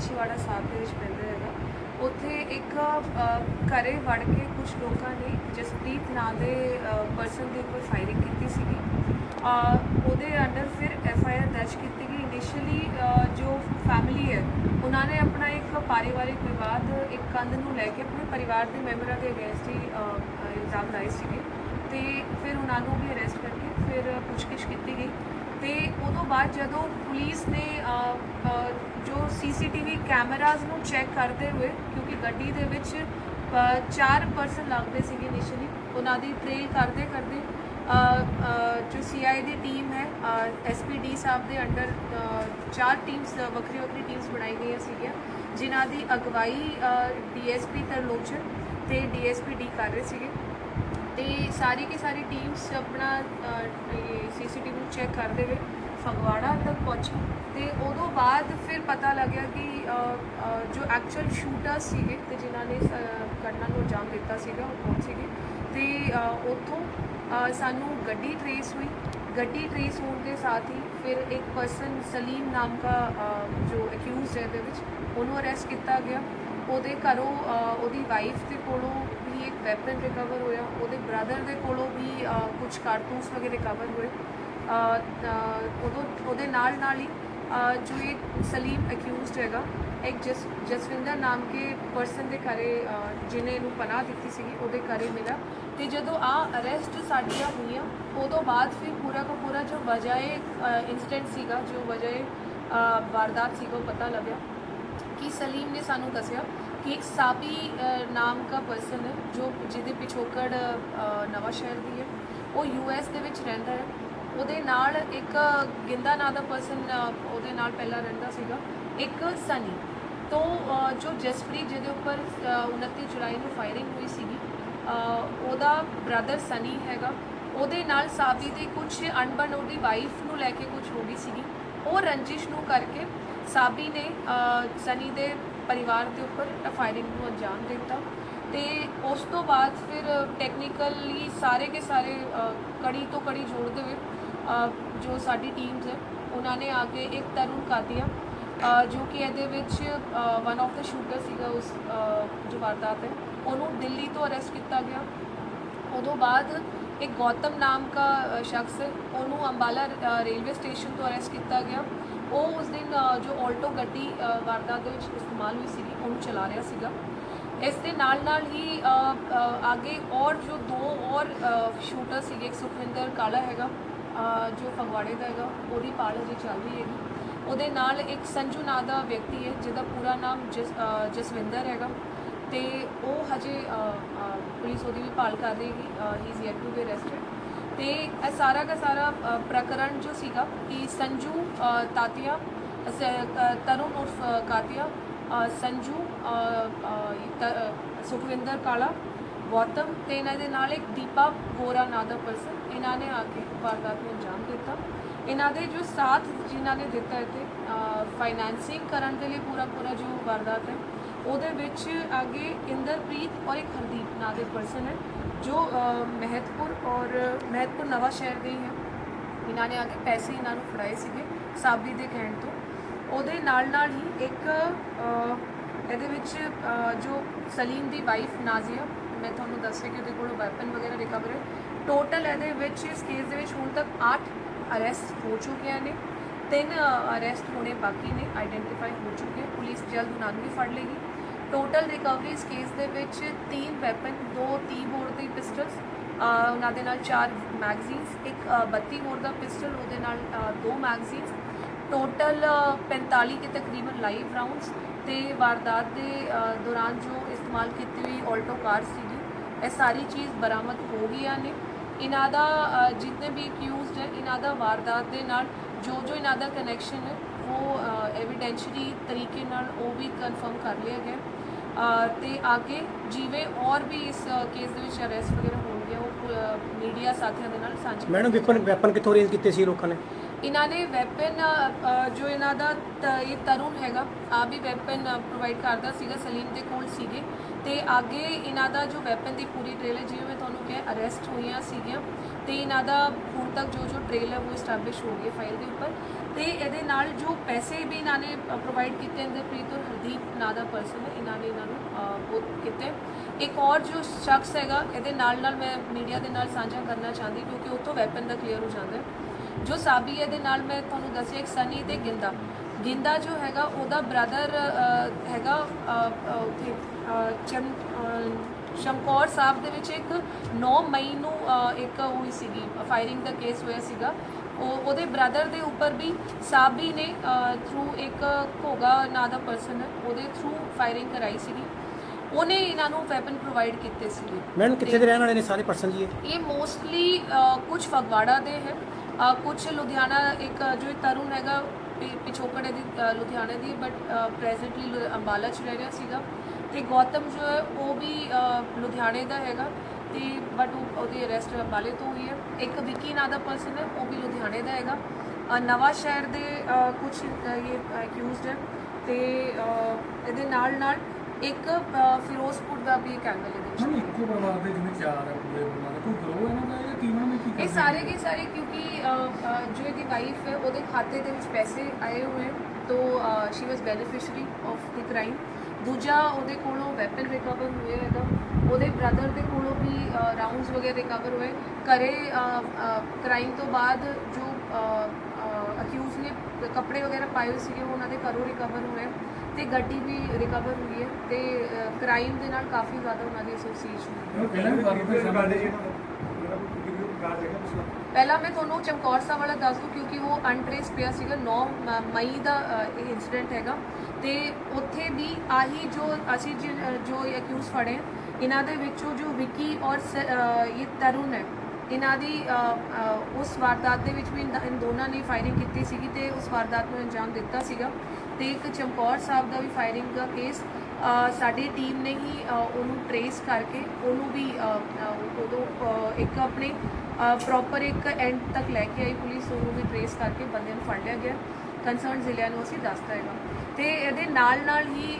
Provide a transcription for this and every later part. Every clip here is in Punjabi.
ਪਿੰਡ ਮਾਛੀਵਾੜਾ ਸਾਹਿਬ ਦੇ ਵਿੱਚ ਪੈਂਦਾ ਹੈਗਾ। ਉੱਥੇ ਇੱਕ ਅ, ਘਰੇ ਵੜ ਕੇ ਕੁਝ ਲੋਕਾਂ ਨੇ ਜਸਪ੍ਰੀਤ ਨਾਂ ਦੇ ਪਰਸਨ ਦੇ ਉੱਪਰ ਫਾਇਰਿੰਗ ਕੀਤੀ ਸੀਗੀ। ਉਹਦੇ ਅੰਡਰ ਫਿਰ ਐਫ ਆਈ ਆਰ ਦਰਜ ਕੀਤੀ ਗਈ। ਇਨੀਸ਼ੀਅਲੀ ਜੋ ਫੈਮਿਲੀ ਹੈ ਉਹਨਾਂ ਨੇ ਆਪਣਾ ਇੱਕ ਪਾਰਿਵਾਰਿਕ ਵਿਵਾਦ ਇੱਕ ਕੰਧ ਨੂੰ ਲੈ ਕੇ ਆਪਣੇ ਪਰਿਵਾਰ ਦੇ ਮੈਂਬਰਾਂ ਦੇ ਅਗੇਂਸਟ ਹੀ ਇਲਜ਼ਾਮ ਲਾਏ ਸੀਗੇ। ਤੇ ਫਿਰ ਉਹਨਾਂ ਨੂੰ ਵੀ ਅਰੈਸਟ ਕਰਕੇ ਫਿਰ ਪੁੱਛਗਿੱਛ ਕੀਤੀ ਗਈ। ਤੇ ਉਦੋਂ ਬਾਅਦ ਜਦੋਂ ਪੁਲਿਸ ਨੇ ਜੋ ਸੀਸੀਟੀਵੀ ਕੈਮਰਾਜ਼ ਨੂੰ ਚੈੱਕ ਕਰਦੇ ਹੋਏ ਕਿਉਂਕਿ ਗੱਡੀ ਦੇ ਵਿੱਚ ਚਾਰ ਪਰਸਨ ਲੱਗਦੇ ਸੀਗੇ ਇਨੀਸ਼ੀਅਲੀ ਉਹਨਾਂ ਦੀ ਟ੍ਰੇਲ ਕਰਦੇ ਕਰਦੇ ਅ, ਅ, ਜੋ ਸੀਆਈ ਦੀ ਟੀਮ ਹੈ ਐਸਪੀਡੀ ਸਾਹਿਬ ਦੇ ਅੰਡਰ ਚਾਰ ਟੀਮਸ ਵੱਖਰੀ ਵੱਖਰੀ ਟੀਮਸ ਬਣਾਈ ਗਈਆਂ ਸੀਗੀਆਂ ਜਿਨ੍ਹਾਂ ਦੀ ਅਗਵਾਈ ਡੀਐਸਪੀ ਤਰਲੋਚਨ ਤੇ ਡੀਐਸਪੀ ਡੀ ਕਰ ਰਹੇ ਸੀਗੇ। ਤੇ ਸਾਰੀ ਕੀ ਸਾਰੀ ਟੀਮਸ ਆਪਣਾ ਸੀਸੀਟੀਵੀ ਨੂੰ ਚੈੱਕ ਕਰਦੇ ਹੋਏ ਫਗਵਾੜਾ ਤੱਕ ਪਹੁੰਚੀ ਤੇ ਉਦੋਂ ਬਾਅਦ ਫਿਰ ਪਤਾ ਲੱਗਿਆ ਕਿ ਜੋ ਐਕਚੁਅਲ ਸ਼ੂਟਰਸ ਸੀਗੇ ਤੇ ਜਿਨ੍ਹਾਂ ਨੇ ਇਸ, ਘਟਨਾ ਨੂੰ ਅੰਜਾਮ ਦਿੱਤਾ ਸੀਗਾ ਉਹ ਕੌਣ ਸੀਗੇ? ਤੇ ਉੱਥੋਂ ਸਾਨੂੰ ਗੱਡੀ ਟਰੇਸ ਹੋਈ। ਗੱਡੀ ਟਰੇਸ ਹੋਣ ਦੇ ਸਾਥ ਹੀ ਫਿਰ ਇੱਕ ਪਰਸਨ ਸਲੀਮ ਨਾਮ ਦਾ ਜੋ ਅਕਿਊਜ਼ਡ ਹੈ ਦੇ ਵਿੱਚ ਉਹਨੂੰ ਅਰੈਸਟ ਕੀਤਾ ਗਿਆ। ਉਹਦੇ ਘਰੋਂ ਉਹਦੀ ਵਾਈਫ ਦੇ ਕੋਲੋਂ ਵੀ ਇੱਕ ਵੈਪਨ ਰਿਕਵਰ ਹੋਇਆ। ਉਹਦੇ ਬ੍ਰਦਰ ਦੇ ਕੋਲੋਂ ਵੀ ਕੁਝ ਕਾਰਤੂਸ ਵਗੈਰੇ ਰਿਕਵਰ ਹੋਏ। ਉਦੋਂ ਉਹਦੇ ਨਾਲ ਨਾਲ ਹੀ ਅ, ਜੋ ਇਹ ਸਲੀਮ ਅਕਿਊਜ਼ਡ ਹੈਗਾ ਇੱਕ ਜਸ ਜਸਵਿੰਦਰ ਨਾਮ ਕੇ ਪਰਸਨ ਦੇ ਘਰੇ ਅ, ਜਿਹਨੇ ਇਹਨੂੰ ਪਨਾਹ ਦਿੱਤੀ ਸੀਗੀ ਉਹਦੇ ਘਰੇ ਮਿਲਾ ਤੇ ਜਦੋਂ ਆ ਅਰੈਸਟ ਸਾਡੀਆਂ ਹੋਈਆਂ ਉਦੋਂ ਬਾਅਦ ਫਿਰ ਪੂਰਾ ਕੋ ਪੂਰਾ ਜੋ ਵਜਾਏ ਇਨਸੀਡੈਂਟ ਸੀਗਾ ਜੋ ਵਜਾਏ ਵਾਰਦਾਤ ਸੀਗਾ ਉਹ ਪਤਾ ਲੱਗਿਆ ਕਿ ਸਲੀਮ ਨੇ ਸਾਨੂੰ ਦੱਸਿਆ ਕਿ ਇੱਕ ਸਾਬੀ ਨਾਮ ਦਾ ਪਰਸਨ ਹੈ ਜੋ ਜਿਹਦੇ ਪਿਛੋਕੜ ਅ, ਨਵਾਂ ਸ਼ਹਿਰ ਦੀ ਹੈ। ਉਹ ਯੂਐਸ ਦੇ ਵਿੱਚ ਰਹਿੰਦਾ ਹੈ। ਉਹਦੇ ਨਾਲ ਇੱਕ ਗਿੰਦਾ ਨਾਂ ਦਾ ਪਰਸਨ ਉਹਦੇ ਨਾਲ ਪਹਿਲਾਂ ਰਹਿੰਦਾ ਸੀਗਾ ਇੱਕ ਸਨੀ। ਤੋਂ ਜੋ ਜਸਪ੍ਰੀਤ ਜਿਹਦੇ ਉੱਪਰ ਅ, 29 ਜੁਲਾਈ ਨੂੰ ਫਾਇਰਿੰਗ ਹੋਈ ਸੀਗੀ ਉਹਦਾ ਬ੍ਰਦਰ ਸਨੀ ਹੈਗਾ। ਉਹਦੇ ਨਾਲ ਸਾਬੀ ਦੀ ਕੁਝ ਅਣਬਣ ਉਹਦੀ ਵਾਈਫ ਨੂੰ ਲੈ ਕੇ ਕੁਝ ਹੋ ਗਈ ਸੀਗੀ। ਉਹ ਰੰਜਿਸ਼ ਨੂੰ ਕਰਕੇ ਸਾਬੀ ਨੇ ਸਨੀ ਦੇ ਪਰਿਵਾਰ ਦੇ ਉੱਪਰ ਫਾਇਰਿੰਗ ਨੂੰ ਅੰਜਾਮ ਦਿੱਤਾ। ਤੇ ਉਸ ਤੋਂ ਬਾਅਦ ਫਿਰ ਟੈਕਨੀਕਲੀ ਸਾਰੇ ਕੇ ਸਾਰੇ ਕੜੀ ਤੋਂ ਕੜੀ ਜੋੜਦੇ ਹੋਏ ਜੋ ਸਾਡੀ ਟੀਮਸ ਹੈ ਉਹਨਾਂ ਨੇ ਆ ਕੇ ਇੱਕ ਤਰੁਣ ਕਾਤੀਆ ਜੋ ਕਿ ਇਹਦੇ ਵਿੱਚ ਵਨ ਆਫ ਦਾ ਸ਼ੂਟਰ ਸੀਗਾ ਉਸ ਜੋ ਵਾਰਦਾਤ ਹੈ ਉਹਨੂੰ ਦਿੱਲੀ ਤੋਂ ਅਰੈਸਟ ਕੀਤਾ ਗਿਆ। ਉਦੋਂ ਬਾਅਦ ਇੱਕ ਗੌਤਮ ਨਾਮ ਦਾ ਸ਼ਖਸ ਉਹਨੂੰ ਅੰਬਾਲਾ ਰੇਲਵੇ ਸਟੇਸ਼ਨ ਤੋਂ ਅਰੈਸਟ ਕੀਤਾ ਗਿਆ। ਉਹ ਉਸ ਦਿਨ ਜੋ ਆਲਟੋ ਗੱਡੀ ਵਾਰਦਾਤ ਦੇ ਵਿੱਚ ਇਸਤੇਮਾਲ ਹੋਈ ਸੀਗੀ ਉਹਨੂੰ ਚਲਾ ਰਿਹਾ ਸੀਗਾ। ਇਸ ਦੇ ਨਾਲ ਨਾਲ ਹੀ ਅ, ਅ, ਔਰ ਜੋ ਦੋ ਔਰ ਸ਼ੂਟਰ ਸੀਗੇ ਇੱਕ ਸੁਖਵਿੰਦਰ ਕਾਲਾ ਹੈਗਾ ਜੋ ਫਗਵਾੜੇ ਦਾ ਹੈਗਾ ਉਹਦੀ ਪਾਲ ਹਜੇ ਚੱਲ ਰਹੀ ਹੈਗੀ। ਉਹਦੇ ਨਾਲ ਇੱਕ ਸੰਜੂ ਨਾਂ ਦਾ ਵਿਅਕਤੀ ਹੈ ਜਿਹਦਾ ਪੂਰਾ ਨਾਮ ਜਸ ਜਸਵਿੰਦਰ ਹੈਗਾ। ਤੇ ਉਹ ਹਜੇ ਪੁਲਿਸ ਉਹਦੀ ਵੀ ਭਾਲ ਕਰ ਰਹੀ ਹੈ he is yet to be arrested ਤੇ ਇਹ ਸਾਰਾ ਦਾ ਸਾਰਾ ਅ, ਪ੍ਰਕਰਣ ਜੋ ਸੀਗਾ ਕਿ ਸੰਜੂ ਅ, ਤਾਤੀਆ ਸ- ਤਰੁਣ ਉਰਫ ਅ, ਕਾਤੀਆ ਸੰਜੂ ਤ- ਸੁਖਵਿੰਦਰ ਕਾਲਾ ਗੌਤਮ ਤੇ ਇਹਨਾਂ ਦੇ ਨਾਲ ਇੱਕ ਦੀਪਾ ਵੋਰਾ ਨਾਂ ਦਾ ਪਰਸਨ, ਇਹਨਾਂ ਨੇ ਆ ਕੇ ਵਾਰਦਾਤ ਨੂੰ ਅੰਜਾਮ ਦਿੱਤਾ। ਇਹਨਾਂ ਦੇ ਜੋ ਸਾਥ ਜਿਨ੍ਹਾਂ ਨੇ ਦਿੱਤਾ ਇੱਥੇ ਫਾਈਨੈਂਸਿੰਗ ਕਰਨ ਦੇ ਲਈ ਪੂਰਾ ਪੂਰਾ ਜੋ ਵਾਰਦਾਤ ਹੈ, ਉਹਦੇ ਵਿੱਚ ਅੱਗੇ ਇੰਦਰਪ੍ਰੀਤ ਔਰ ਇੱਕ ਹਰਦੀਪ ਨਾਂ ਦੇ ਪਰਸਨ ਹੈ, ਜੋ ਮਹਿਤਪੁਰ ਔਰ ਮਹਿਤਪੁਰ ਨਵਾਂ ਸ਼ਹਿਰ ਦੇ ਹੀ ਹੈ। ਇਹਨਾਂ ਨੇ ਆ ਕੇ ਪੈਸੇ ਇਹਨਾਂ ਨੂੰ ਫੜਾਏ ਸੀਗੇ ਸਾਬੀ ਦੇ ਕਹਿਣ ਤੋਂ। ਉਹਦੇ ਨਾਲ ਨਾਲ ਹੀ ਇੱਕ ਇਹਦੇ ਵਿੱਚ ਜੋ ਸਲੀਮ ਦੀ ਵਾਈਫ ਨਾਜ਼ੀਆ ਦੱਸਿਆ ਕਿ ਉਹਦੇ ਕੋਲੋਂ ਵੈਪਨ ਵਗੈਰਾ ਰਿਕਵਰ ਹੈ ਟੋਟਲ ਇਹਦੇ ਵਿੱਚ ਇਸ ਕੇਸ ਦੇ ਵਿੱਚ ਹੁਣ ਤੱਕ 8 ਅਰੈਸਟ ਹੋ ਚੁੱਕੀਆਂ ਨੇ। ਤਿੰਨ ਅਰੈਸਟ ਹੋਣੇ ਬਾਕੀ ਨੇ ਆਈਡੈਂਟੀਫਾਈ ਹੋ ਚੁੱਕੇ। ਪੁਲਿਸ ਜਲਦ ਉਹਨਾਂ ਨੂੰ ਵੀ ਫੜ ਲੇਗੀ ਟੋਟਲ ਰਿਕਵਰੀ ਇਸ ਕੇਸ ਦੇ ਵਿੱਚ ਤਿੰਨ ਵੈਪਨ ਦੋ 30 ਬੋਰ ਦੀ ਪਿਸਟਲਸ ਉਹਨਾਂ ਦੇ ਨਾਲ ਚਾਰ ਮੈਗਜ਼ੀਨਸ ਇੱਕ ਅ, 32 ਬੋਰ ਦਾ ਪਿਸਟਲ ਉਹਦੇ ਨਾਲ ਦੋ ਮੈਗਜ਼ੀਨਸ ਟੋਟਲ 45 ਕੇ ਤਕਰੀਬਨ ਲਾਈਵ ਰਾਉਂਡਸ ਤੇ ਵਾਰਦਾਤ ਦੇ ਦੌਰਾਨ ਜੋ ਇਸਤੇਮਾਲ ਕੀਤੀ ਹੋਈ ਆਲਟੋ ਕਾਰ ਸੀਗੀ ਇਹ ਸਾਰੀ ਚੀਜ਼ ਬਰਾਮਦ ਹੋ ਗਈਆਂ ਨੇ। ਇਹਨਾਂ ਦਾ ਅ, ਜਿਤਨੇ ਵੀ ਅਕਿਊਜ਼ਡ ਹੈ ਇਹਨਾਂ ਦਾ ਵਾਰਦਾਤ ਦੇ ਨਾਲ ਜੋ ਜੋ ਇਹਨਾਂ ਦਾ ਕਨੈਕਸ਼ਨ ਹੈ ਉਹ ਐਵੀਡੈਂਸ਼ਲੀ ਤਰੀਕੇ ਨਾਲ ਉਹ ਵੀ ਕਨਫਰਮ ਕਰ ਲਿਆ ਗਿਆ। ਤੇ ਅੱਗੇ ਜਿਵੇਂ ਔਰ ਵੀ ਇਸ ਕੇਸ ਦੇ ਵਿੱਚ ਅਰੈਸਟ ਵਗੈਰਾ ਹੋਣਗੇ ਉਹ ਮੀਡੀਆ ਸਾਥੀਆਂ ਦੇ ਨਾਲ ਸਾਂਝੀ ਮੈਡਮ ਵੈਪਨ ਵੈਪਨ ਕਿੱਥੋਂ ਰੇਂਜ ਕੀਤੇ ਸੀ ਲੋਕਾਂ ਨੇ? ਇਹਨਾਂ ਨੇ ਵੈਪਨ ਜੋ ਇਹਨਾਂ ਦਾ ਇਹ ਤਰੁਣ ਹੈਗਾ ਆ ਵੀ ਵੈਪਨ ਪ੍ਰੋਵਾਈਡ ਕਰਦਾ ਸੀਗਾ ਸਲੀਮ ਦੇ ਕੋਲ ਸੀਗੇ। ਤੇ ਅੱਗੇ ਇਹਨਾਂ ਦਾ ਜੋ ਵੈਪਨ ਦੀ ਪੂਰੀ ਟ੍ਰੇਲ ਹੈ ਜਿਵੇਂ ਮੈਂ ਤੁਹਾਨੂੰ ਕਿਹਾ ਅਰੈਸਟ ਹੋਈਆਂ ਸੀਗੀਆਂ। ਤੇ ਇਹਨਾਂ ਦਾ ਹੁਣ ਤੱਕ ਜੋ ਜੋ ਟ੍ਰੇਲ ਹੈ ਉਹ ਸਟੈਬਲਿਸ਼ ਹੋ ਗਈ ਹੈ ਫਾਈਲ ਦੇ ਉੱਪਰ। ਤੇ ਇਹਦੇ ਨਾਲ ਜੋ ਪੈਸੇ ਵੀ ਇਹਨਾਂ ਨੇ ਪ੍ਰੋਵਾਈਡ ਕੀਤੇ ਇਹਦੇ ਪ੍ਰੀਤ ਔਰ ਹਰਦੀਪ ਨਾਂ ਦਾ ਪਰਸਨ ਹੈ ਇਹਨਾਂ ਨੇ ਇਹਨਾਂ ਨੂੰ ਅਹ, ਉਹ ਕੀਤੇ। ਇੱਕ ਔਰ ਜੋ ਸ਼ਖਸ ਹੈਗਾ ਇਹਦੇ ਨਾਲ ਨਾਲ ਮੈਂ ਮੀਡੀਆ ਦੇ ਨਾਲ ਸਾਂਝਾ ਕਰਨਾ ਚਾਹੁੰਦੀ ਕਿਉਂਕਿ ਉੱਥੋਂ ਵੈਪਨ ਦਾ ਕਲੀਅਰ ਹੋ ਜਾਂਦਾ ਹੈ। ਜੋ ਸਾਬੀ ਇਹਦੇ ਨਾਲ ਮੈਂ ਤੁਹਾਨੂੰ ਦੱਸਿਆ ਇੱਕ ਸਨੀ ਤੇ ਗਿੰਦਾ। ਗਿੰਦਾ ਜੋ ਹੈਗਾ ਉਹਦਾ ਬ੍ਰਦਰ ਹੈਗਾ ਉੱਥੇ ਸ਼ਮਕੌਰ ਸਾਹਿਬ ਦੇ ਵਿੱਚ ਇੱਕ 9 ਮਈ ਨੂੰ ਇੱਕ ਹੋਈ ਸੀਗੀ ਫਾਇਰਿੰਗ ਦਾ ਕੇਸ ਹੋਇਆ ਸੀਗਾ। ਉਹ ਉਹਦੇ ਬ੍ਰਦਰ ਦੇ ਉੱਪਰ ਵੀ ਸਾਬੀ ਨੇ ਥਰੂ ਇੱਕ ਘੋਗਾ ਨਾਂ ਦਾ ਪਰਸਨ ਉਹਦੇ ਥਰੂ ਫਾਇਰਿੰਗ ਕਰਾਈ ਸੀਗੀ। ਉਹਨੇ ਇਹਨਾਂ ਨੂੰ ਵੈਪਨ ਪ੍ਰੋਵਾਈਡ ਕੀਤੇ ਸੀਗੇ। ਮੈਡਮ ਕਿੱਥੇ ਦੇ ਰਹਿਣ ਵਾਲੇ ਨੇ ਸਾਰੇ ਪਰਸਨ ਜੀ? ਇਹ? ਮੋਸਟਲੀ ਕੁਝ ਫਗਵਾੜਾ ਦੇ ਹੈ। ਕੁਝ ਲੁਧਿਆਣਾ ਇੱਕ ਜੋ ਤਰੁਣ ਹੈਗਾ ਪਿ- ਪਿਛੋਕੜ ਦੀ ਲੁਧਿਆਣੇ ਦੀ ਬਟ ਪ੍ਰੈਜ਼ੈਂਟਲੀ ਅੰਬਾਲਾ ਚ ਰਹਿ ਰਿਹਾ ਸੀਗਾ। ਤੇ ਗੌਤਮ ਜੋ ਹੈ ਉਹ ਵੀ ਲੁਧਿਆਣੇ ਦਾ ਹੈਗਾ। ਤੇ ਬਟ ਉਹਦੀ ਅਰੈਸਟ ਅੰਬਾਲੇ ਤੋਂ ਹੋਈ ਹੈ। ਇੱਕ ਵਿੱਕੀ ਨਾਂ ਦਾ ਪਰਸਨ ਹੈ ਉਹ ਵੀ ਲੁਧਿਆਣੇ ਦਾ ਹੈਗਾ। ਅ, ਨਵਾਂ ਸ਼ਹਿਰ ਦੇ ਕੁਝ ਇਹ ਅਕਿਊਜ਼ਡ ਹੈ। ਤੇ ਇਹਦੇ ਨਾਲ ਨਾਲ ਇੱਕ ਫਿਰੋਜ਼ਪੁਰ ਦਾ ਵੀ ਕੈਂਗਲ ਇਹਦੇ ਵਿੱਚ ਇੱਕੋ ਪਰਿਵਾਰ ਦੇ ਜਿਵੇਂ ਚਾਰ ਹੈ ਪੂਰੇ ਪਰਿਵਾਰ ਦਾ। ਕੋਈ ਗਰੋਹ ਇਹਨਾਂ ਦਾ ਇਹ ਸਾਰੇ ਕੇ ਸਾਰੇ ਕਿਉਂਕਿ ਜੋ ਇਹਦੀ ਵਾਈਫ ਹੈ ਉਹਦੇ ਖਾਤੇ ਦੇ ਵਿੱਚ ਪੈਸੇ ਆਏ ਹੋਏ ਤੋ she was beneficiary of the crime ਦੂਜਾ ਉਹਦੇ ਕੋਲੋਂ ਵੈਪਨ ਰਿਕਵਰ ਹੋਏ ਹੈਗਾ। ਉਹਦੇ ਬ੍ਰਦਰ ਦੇ ਕੋਲੋਂ ਵੀ ਰਾਉਂਡਸ ਵਗੈਰਾ ਰਿਕਵਰ ਹੋਏ। ਘਰੇ ਕ੍ਰਾਈਮ ਤੋਂ ਬਾਅਦ ਜੋ ਅਕਿਊਜ਼ ਨੇ ਕੱਪੜੇ ਵਗੈਰਾ ਪਾਏ ਹੋਏ ਸੀਗੇ ਉਹ ਉਹਨਾਂ ਦੇ ਘਰੋਂ ਰਿਕਵਰ ਹੋਏ ਤੇ ਗੱਡੀ ਵੀ ਰਿਕਵਰ ਹੋਈ ਹੈ। ਤੇ ਕ੍ਰਾਈਮ ਦੇ ਨਾਲ ਕਾਫੀ ਜ਼ਿਆਦਾ ਉਹਨਾਂ ਦੀ ਐਸੋਸੀਏਸ਼ਨ ਹੈ। ਪਹਿਲਾਂ ਮੈਂ ਤੁਹਾਨੂੰ ਚਮਕੌਰ ਸਾਹਿਬ ਵਾਲਾ ਦੱਸ ਦੂੰ, ਕਿਉਂਕਿ ਉਹ ਅਨਟ੍ਰੇਸ ਪਿਆ ਸੀਗਾ 9 ਮ- ਮਈ ਦਾ ਇਹ ਇਨਸੀਡੈਂਟ ਹੈਗਾ। ਤੇ ਉੱਥੇ ਵੀ ਆਹੀ ਜੋ ਅਸੀਂ ਜਿ- ਜੋ ਅਕਿਊਜ਼ ਫੜੇ ਇਹਨਾਂ ਦੇ ਵਿੱਚੋਂ ਜੋ ਵਿੱਕੀ ਔਰ ਸ- ਇਹ ਤਰੁਣ ਹੈ, ਇਹਨਾਂ ਦੀ ਉਸ ਵਾਰਦਾਤ ਦੇ ਵਿੱਚ ਵੀ ਇਨ ਦੋਨਾਂ ਨੇ ਫਾਇਰਿੰਗ ਕੀਤੀ ਸੀਗੀ ਤੇ ਉਸ ਵਾਰਦਾਤ ਨੂੰ ਅੰਜਾਮ ਦਿੱਤਾ ਸੀਗਾ। ਤੇ ਇੱਕ ਚਮਕੌਰ ਸਾਹਿਬ ਦਾ ਵੀ ਫਾਇਰਿੰਗ ਦਾ ਕੇਸ ਸਾਡੀ ਟੀਮ ਨੇ ਹੀ ਉਹਨੂੰ ਟਰੇਸ ਕਰਕੇ ਉਹਨੂੰ ਵੀ ਉਦੋਂ ਇੱਕ ਆਪਣੇ ਪ੍ਰੋਪਰ ਇੱਕ ਐਂਡ ਤੱਕ ਲੈ ਕੇ ਆਈ ਪੁਲਿਸ, ਉਹਨੂੰ ਵੀ ਟਰੇਸ ਕਰਕੇ ਬੰਦੇ ਨੂੰ ਫੜ ਲਿਆ ਗਿਆ। ਕੰਸਰਨ ਜ਼ਿਲ੍ਹਿਆਂ ਨੂੰ ਅਸੀਂ ਦੱਸਦਾ ਹੈਗਾ ਤੇ ਇਹਦੇ ਨਾਲ ਨਾਲ ਹੀ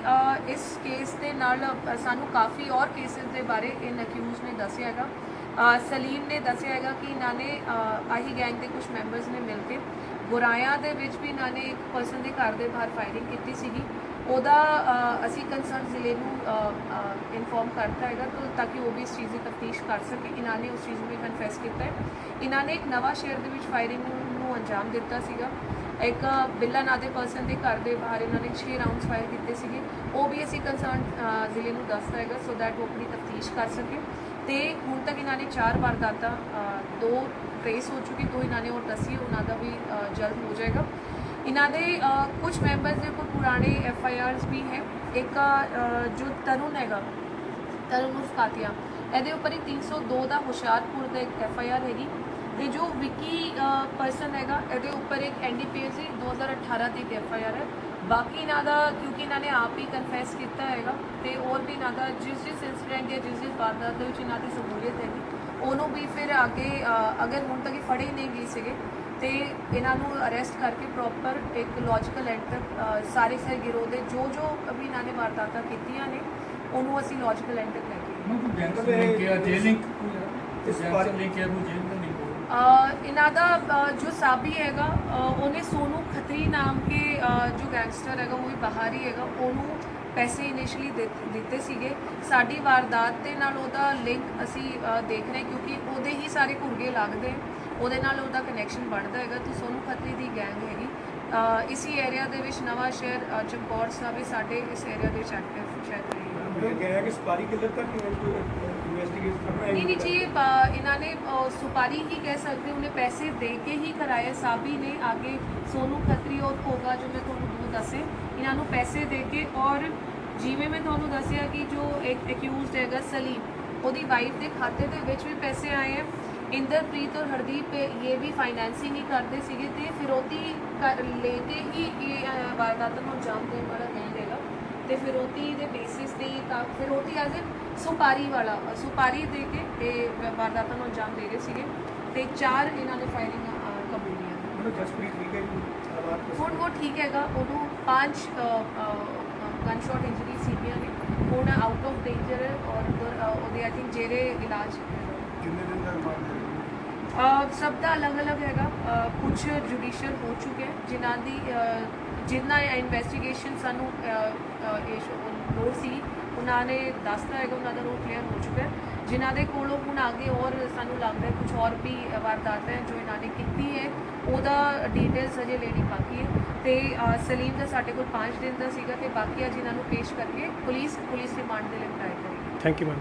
ਇਸ ਕੇਸ ਦੇ ਨਾਲ ਸਾਨੂੰ ਕਾਫੀ ਔਰ ਕੇਸਿਸ ਦੇ ਬਾਰੇ ਇਨ ਅਕਿਊਜ਼ ਨੇ ਦੱਸਿਆ ਹੈਗਾ। ਸਲੀਮ ਨੇ ਦੱਸਿਆ ਹੈਗਾ ਕਿ ਇਹਨਾਂ ਨੇ ਆਹੀ ਗੈਂਗ ਦੇ ਕੁਝ ਮੈਂਬਰਸ ਨੇ ਮਿਲ ਕੇ ਗੁਰਾਇਆ ਦੇ ਵਿੱਚ ਵੀ ਇਹਨਾਂ ਨੇ ਇੱਕ ਪਰਸਨ ਦੇ ਘਰ ਦੇ ਬਾਹਰ ਫਾਇਰਿੰਗ ਕੀਤੀ ਸੀਗੀ। ਉਹਦਾ ਅਸੀਂ ਕੰਸਰਨ ਜ਼ਿਲ੍ਹੇ ਨੂੰ ਇਨਫੋਰਮ ਕਰਤਾ ਹੈਗਾ ਤਾਂ ਤਾਂ ਕਿ ਉਹ ਵੀ ਇਸ ਚੀਜ਼ ਦੀ ਤਫਤੀਸ਼ ਕਰ ਸਕੇ। ਇਹਨਾਂ ਨੇ ਉਸ ਚੀਜ਼ ਨੂੰ ਵੀ ਕਨਫੈਸ ਕੀਤਾ ਹੈ। ਇਹਨਾਂ ਨੇ ਇੱਕ ਨਵਾਂ ਸ਼ਹਿਰ ਦੇ ਵਿੱਚ ਫਾਇਰਿੰਗ ਨੂੰ ਅੰਜਾਮ ਦਿੱਤਾ ਸੀਗਾ। ਇੱਕ ਬਿੱਲਾ ਨਾਂ ਦੇ ਪਰਸਨ ਦੇ ਘਰ ਦੇ ਬਾਹਰ ਇਹਨਾਂ ਨੇ 6 ਰਾਉਂਡਸ ਫਾਇਰ ਕੀਤੇ ਸੀਗੇ। ਉਹ ਵੀ ਅਸੀਂ ਕੰਸਰਨ ਜ਼ਿਲ੍ਹੇ ਨੂੰ ਦੱਸਤਾ ਹੈਗਾ ਸੋ ਦੈਟ ਉਹ ਆਪਣੀ ਤਫਤੀਸ਼ ਕਰ ਸਕੇ। ਤੇ ਹੁਣ ਤੱਕ ਇਹਨਾਂ ਨੇ ਚਾਰ ਵਾਰਦਾਤਾਂ ਦੋ ਟ੍ਰੇਸ ਹੋ ਚੁੱਕੀ, ਦੋ ਇਹਨਾਂ ਨੇ ਹੋਰ ਦੱਸੀ ਉਹਨਾਂ ਦਾ ਵੀ ਜਲਦ ਹੋ ਜਾਏਗਾ। ਇਹਨਾਂ ਦੇ ਕੁਝ ਮੈਂਬਰਸ ਦੇ ਕੋਲ ਪੁਰਾਣੇ ਐਫ ਆਈ ਆਰਸ ਵੀ ਹੈ। ਇੱਕ ਜੋ ਤਰੁਣ ਹੈਗਾ, ਤਰੁਣ ਉਰਫ ਕਾਤਿਆ, ਇਹਦੇ ਉੱਪਰ ਇੱਕ 302 ਦਾ ਹੁਸ਼ਿਆਰਪੁਰ ਦਾ ਇੱਕ ਐਫ ਆਈ ਆਰ ਹੈਗੀ। ਤੇ ਜੋ ਵਿਕੀ ਪਰਸਨ ਹੈਗਾ, ਇਹਦੇ ਉੱਪਰ ਇੱਕ ਐਨਡੀਪੀਐਸ ਦੀ 2018 ਦੀ ਇੱਕ ਐਫ ਆਈ ਆਰ ਹੈ। ਬਾਕੀ ਇਹਨਾਂ ਦਾ, ਕਿਉਂਕਿ ਇਹਨਾਂ ਨੇ ਆਪ ਹੀ ਕਨਫੈਸ ਕੀਤਾ ਹੈਗਾ, ਤੇ ਹੋਰ ਵੀ ਇਹਨਾਂ ਦਾ, ਜਿਸ ਜਿਸ ਇਨਸੀਡੈਂਟ ਜਾਂ ਜਿਸ ਜਿਸ ਵਾਰਦਾਤ ਦੇ ਵਿੱਚ ਇਹਨਾਂ ਦੀ ਸ਼ਮੂਲੀਅਤ ਹੈਗੀ, ਉਹਨੂੰ ਵੀ ਫਿਰ ਅੱਗੇ ਅਗਰ ਹੁਣ ਤੱਕ ਫੜੇ ਹੀ ਨਹੀਂ ਗਏ ਸੀਗੇ ਤੇ ਇਹਨਾਂ ਨੂੰ ਅਰੈਸਟ ਕਰਕੇ ਪ੍ਰੋਪਰ ਇੱਕ ਲੌਜੀਕਲ ਅ, ਸਾਰੇ ਸਾਰੇ ਗਿਰੋਹ ਦੇ ਜੋ ਜੋ ਵੀ ਇਹਨਾਂ ਨੇ ਵਾਰਦਾਤਾਂ ਕੀਤੀਆਂ ਨੇ ਉਹਨੂੰ ਅਸੀਂ ਲੌਜੀਕਲ ਐਂਡ ਤੱਕ ਲੈ ਕੇ ਆਏ। ਮੈਂ ਕੋਈ ਗੈਂਗਸਟਰ ਲਿੰਕ ਇਸ ਬਾਰੇ ਹੈ। ਇਹਨਾਂ ਦਾ ਜੋ ਸਾਬੀ ਹੈਗਾ ਉਹਨੇ ਸੋਨੂ ਖੱਤਰੀ ਨਾਮ ਕੇ ਜੋ ਗੈਂਗਸਟਰ ਹੈਗਾ ਉਹ ਵੀ ਬਾਹਰ ਹੀ ਹੈਗਾ ਉਹਨੂੰ ਪੈਸੇ ਇਨੀਸ਼ੀਅਲੀ ਦਿੱਤੇ ਸੀਗੇ। ਸਾਡੀ ਵਾਰਦਾਤ ਦੇ ਨਾਲ ਉਹਦਾ ਲਿੰਕ ਅਸੀਂ ਦੇਖ ਰਹੇ ਕਿਉਂਕਿ ਉਹਦੇ ਹੀ ਸਾਰੇ ਘੁਰਗੇ ਲੱਗਦੇ ਉਹਦੇ ਨਾਲ ਉਹਦਾ ਕਨੈਕਸ਼ਨ ਬਣਦਾ ਹੈਗਾ ਤੇ ਸੋਨੂੰ ਖੱਤਰੀ ਦੀ ਗੈਂਗ ਹੈਗੀ। ਇਸੀ ਏਰੀਆ ਦੇ ਵਿੱਚ ਨਵਾਂ ਸ਼ਹਿਰ ਚੰਪੌਰ ਸਾਹਿਬ ਵੀ ਸਾਡੇ ਇਸ ਏਰੀਆ ਦੇ ਵਿੱਚ ਐਕਟਿਵ ਰਹੀ ਹੈ? ਨਹੀਂ ਨਹੀਂ ਜੀ ਇਹਨਾਂ ਨੇ ਸੁਪਾਰੀ ਹੀ ਕਹਿ ਸਕਦੇ ਉਹਨੇ ਪੈਸੇ ਦੇ ਕੇ ਹੀ ਕਰਾਇਆ ਸਾਬੀ ਨੇ ਆਗੇ ਸੋਨੂ ਖੱਤਰੀ ਔਰ ਹੋਗਾ ਜੋ ਮੈਂ ਤੁਹਾਨੂੰ ਦੂ ਦੱਸੇ ਇਹਨਾਂ ਨੂੰ ਪੈਸੇ ਦੇ ਕੇ ਔਰ ਜਿਵੇਂ ਮੈਂ ਤੁਹਾਨੂੰ ਦੱਸਿਆ ਕਿ ਜੋ ਇੱਕ ਅਕਿਊਜ਼ਡ ਹੈਗਾ ਸਲੀਮ ਉਹਦੀ ਵਾਈਫ ਦੇ ਖਾਤੇ ਦੇ ਵਿੱਚ ਵੀ ਪੈਸੇ ਆਏ ਆ। ਇੰਦਰਪ੍ਰੀਤ ਔਰ ਹਰਦੀਪ ਇਹ ਵੀ ਫਾਈਨੈਂਸਿੰਗ ਹੀ ਕਰਦੇ ਸੀਗੇ ਤੇ ਫਿਰੋਤੀ ਕਰ- ਲੈ ਕੇ ਹੀ ਇਹ ਵਾਰਦਾਤਾਂ ਨੂੰ ਅੰਜਾਮ ਦੇਣ ਵਾਲਾ ਨਹੀਂ ਹੈਗਾ ਤੇ ਫਿਰੋਤੀ ਦੇ ਬੇਸਿਸ ਤੇ ਹੀ ਤਾਂ ਫਿਰੋਤੀ ਐਜ਼ ਇਨ ਸੁਪਾਰੀ ਵਾਲਾ ਸੁਪਾਰੀ ਦੇ ਕੇ ਇਹ ਵਾਰਦਾਤਾਂ ਨੂੰ ਅੰਜਾਮ ਦੇ ਰਹੇ ਸੀਗੇ ਤੇ ਚਾਰ ਇਹਨਾਂ ਨੇ ਫਾਇਰਿੰਗ ਕਬੂਲੀਆਂ ਤਾਂ ਜਸਪ੍ਰੀਤ ਠੀਕ ਹੈ ਹੁਣ ਉਹ ਠੀਕ ਹੈਗਾ ਉਹਨੂੰ ਪੰਜ ਗਨ ਸ਼ਾਟ ਇੰਜਰੀ ਸੀਗੀਆਂ ਨੇ। ਹੁਣ ਆਊਟ ਆਫ ਡੇਂਜਰ ਔਰ ਉਹਦੇ ਆਈ ਥਿੰਕ ਜਿਹੜੇ ਇਲਾਜ ਕਿੰਨੇ ਦਿਨ ਸਭ ਦਾ ਅਲੱਗ-ਅਲੱਗ ਹੈਗਾ। ਕੁਝ ਜੁਡੀਸ਼ੀਅਲ ਹੋ ਚੁੱਕੇ ਹੈ, ਜਿਨ੍ਹਾਂ ਦੀ ਜਿਨ੍ਹਾਂ ਇਨਵੈਸਟੀਗੇਸ਼ਨ ਸਾਨੂੰ ਇਹ ਸ਼ੋ- ਲੋੜ ਸੀ ਉਹਨਾਂ ਨੇ ਦੱਸਤਾ ਹੈਗਾ ਉਹਨਾਂ ਦਾ ਰੋਲ ਕਲੀਅਰ ਹੋ ਚੁੱਕਾ ਹੈ। ਜਿਨ੍ਹਾਂ ਦੇ ਕੋਲੋਂ ਹੁਣ ਅੱਗੇ ਔਰ ਸਾਨੂੰ ਲੱਗਦਾ ਹੈ ਕੁਝ ਹੋਰ ਵੀ ਵਾਰਦਾਤ ਹੈ ਜੋ ਇਹਨਾਂ ਨੇ ਕੀਤੀ ਹੈ ਉਹਦਾ ਡਿਟੇਲਸ ਅਜੇ ਲੈਣੀ ਬਾਕੀ ਹੈ। ਤੇ ਸਲੀਮ ਦਾ ਸਾਡੇ ਕੋਲ 5 ਦਿਨ ਦਾ ਸੀਗਾ ਤੇ ਬਾਕੀ ਅੱਜ ਇਹਨਾਂ ਨੂੰ ਪੇਸ਼ ਕਰਕੇ ਪੁਲਿਸ ਪੁਲਿਸ ਰਿਮਾਂਡ ਦੇ ਲਈ ਅਪਲਾਈ ਕਰੇਗੀ। Thank you ma'am